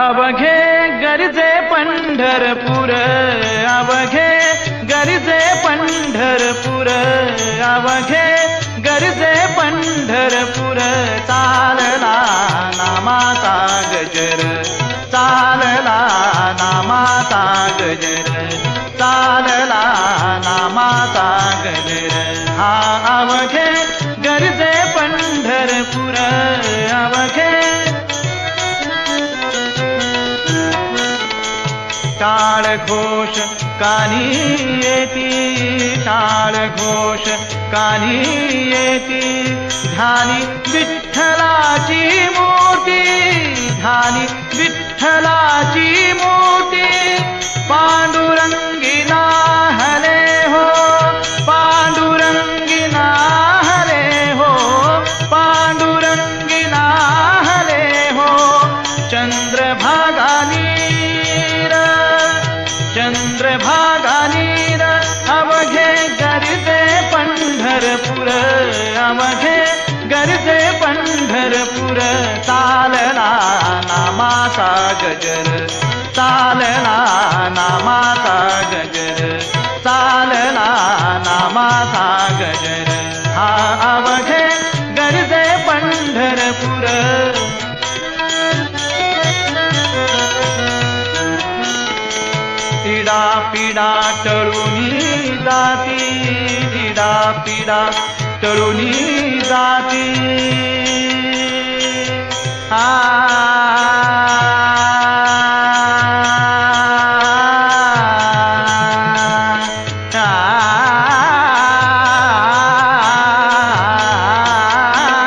अवघे गरजे पंढरपूर अवघे गरजे पंढरपूर अवघे गरजे पंढरपूर चालला नामाता गजर चालला नामाता गजर चालला नामाता गजर. हा अवघे टाळ घोष कानी टाळ घोष कानी येती ध्यानी विठ्ठलाची मूर्ती ध्यानी विठ्ठलाची मूर्ती। पांडुरंगी हले हो पांडुरंगी हले हो पांडुरंगी हले हो। चंद्रभागा भागानीर अवघे गर्दे ीरा अवघे गर्ते पणरपुर तालना नामाता गजर तालना नामाता गजर तालना नामाता गजर हा अवघे पिडा टळून जाती हिडा पिडा टळून जाती. हा